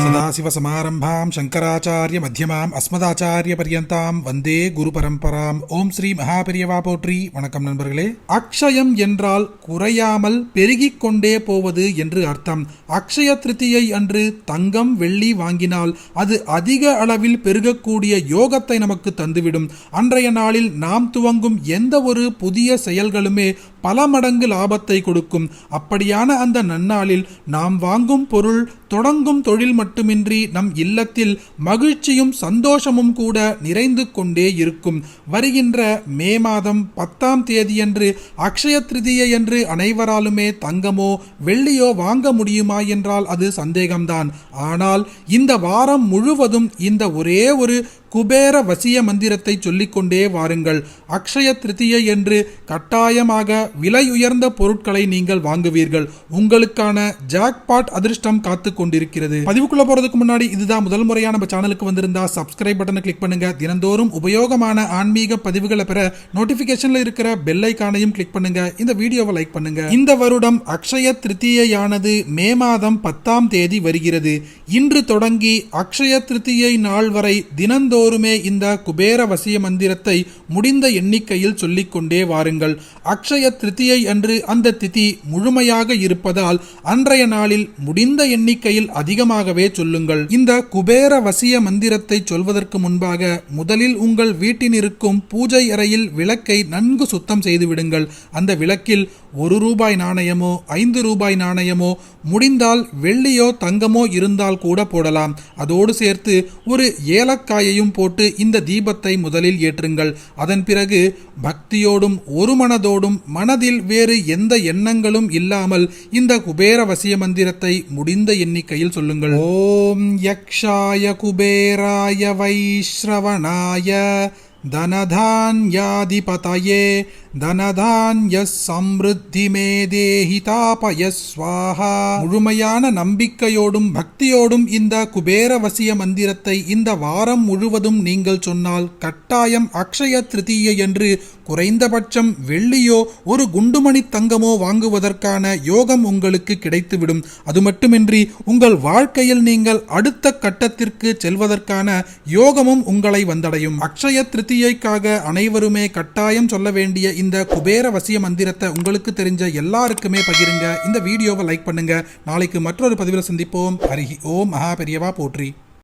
சதாசிவசமாரம்பாம் சங்கராச்சாரிய மத்தியமாம் அஸ்மதாச்சாரிய பரியந்தாம் வந்தே குரு பரம்பராம் ஓம் ஸ்ரீ மகாபெரியவா போற்றி வணக்கம் நண்பர்களே. அக்ஷயம் என்றால் குறையாமல் பெருகிக் கொண்டே போவது என்று அர்த்தம். அக்ஷய திருத்தியை அன்று தங்கம் வெள்ளி வாங்கினால் அது அதிக அளவில் பெருகக்கூடிய யோகத்தை நமக்கு தந்துவிடும். அன்றைய நாளில் நாம் துவங்கும் எந்த ஒரு புதிய செயல்களுமே பல மடங்கு லாபத்தை கொடுக்கும். அப்படியான அந்த நன்னாளில் நாம் வாங்கும் பொருள் தொடங்கும் தொழில் மட்டுமின்றி நம் இல்லத்தில் மகிழ்ச்சியும் சந்தோஷமும் கூட நிறைந்து கொண்டே இருக்கும். வருகின்ற மே மாதம் பத்தாம் தேதியன்று அக்ஷய திருதியை என்று அனைவராலுமே தங்கமோ வெள்ளியோ வாங்க முடியுமா என்றால் அது சந்தேகம்தான். ஆனால் இந்த வாரம் முழுவதும் இந்த ஒரே ஒரு குபேர வசிய மந்திரத்தை சொல்லிக்கொண்டே வாருங்கள். அக்ஷய திருத்தியை என்று கட்டாயமாக விலை உயர்ந்த பொருட்களை நீங்கள் வாங்குவீர்கள். உங்களுக்கான ஜாக்பாட் அதிர்ஷ்டம் காத்து கொண்டிருக்கிறது. பதிவுக்குள்ள போறதுக்கு முன்னாடி இதுதான் முதல் முறையான நம்ம சேனலுக்கு வந்திருந்தா சப்ஸ்கிரைப் பட்டனை கிளிக் பண்ணுங்க. தினந்தோறும் உபயோகமான ஆன்மீக பதிவுகளை பெற நோட்டிபிகேஷன்ல இருக்கிற பெல் ஐக்கானையும் கிளிக் பண்ணுங்க. இந்த வீடியோவை லைக் பண்ணுங்க. இந்த வருடம் அக்ஷய திருத்தியையானது மே மாதம் பத்தாம் தேதி வருகிறது. இன்று தொடங்கி அக்ஷய திருத்தியை நாள் வரை தினந்தோறும் தினந்தோறுமே இந்த குபேர வசிய மந்திரத்தை முடிந்த எண்ணிக்கையில் சொல்லிக்கொண்டே வாருங்கள். அக்ஷய திருத்தியை அன்று அந்த திதி முழுமையாக இருப்பதால் அன்றைய நாளில் முடிந்த எண்ணிக்கையில் அதிகமாகவே சொல்லுங்கள். இந்த குபேர வசிய மந்திரத்தை சொல்வதற்கு முன்பாக முதலில் உங்கள் வீட்டில் இருக்கும் பூஜை அறையில் விளக்கை நன்கு சுத்தம் செய்து விடுங்கள். அந்த விளக்கில் ஒரு ரூபாய் நாணயமோ ஐந்து ரூபாய் நாணயமோ முடிந்தால் வெள்ளியோ தங்கமோ இருந்தால் கூட போடலாம். அதோடு சேர்த்து ஒரு ஏலக்காயையும் அனைத்தையும் போட்டு இந்த தீபத்தை முதலில் ஏற்றுங்கள். அதன் பிறகு பக்தியோடும் ஒரு மனதோடும் மனதில் வேறு எந்த எண்ணங்களும் இல்லாமல் இந்த குபேர வசிய மந்திரத்தை முடிந்த எண்ணிக்கையில் சொல்லுங்கள். ஓம் யக்ஷாய குபேராய வைஸ்ரவணாய தனதான்யாதிபதயே தனதான்ய சம்ருத்தி மே தேஹி தாபய ஸ்வாஹா. முழுமையான நம்பிக்கையோடும் பக்தியோடும் இந்த குபேரவசிய மந்திரத்தை இந்த வாரம் முழுவதும் நீங்கள் சொன்னால் கட்டாயம் அக்ஷய திருத்தீய என்று குறைந்தபட்சம் வெள்ளியோ ஒரு குண்டுமணி தங்கமோ வாங்குவதற்கான யோகம் உங்களுக்கு கிடைத்துவிடும். அது மட்டுமின்றி உங்கள் வாழ்க்கையில் நீங்கள் அடுத்த கட்டத்திற்கு செல்வதற்கான யோகமும் உங்களை வந்தடையும். அக்ஷய திருத்தியைக்காக அனைவருமே கட்டாயம் சொல்ல வேண்டிய இந்த குபேர வசிய மந்திரத்தை உங்களுக்கு தெரிஞ்ச எல்லாருக்குமே பகிருங்க. இந்த வீடியோவை லைக் பண்ணுங்க. நாளைக்கு மற்றொரு பதிவில் சந்திப்போம். ஹரிஹி ஓம். மகா பெரியவா போற்றி.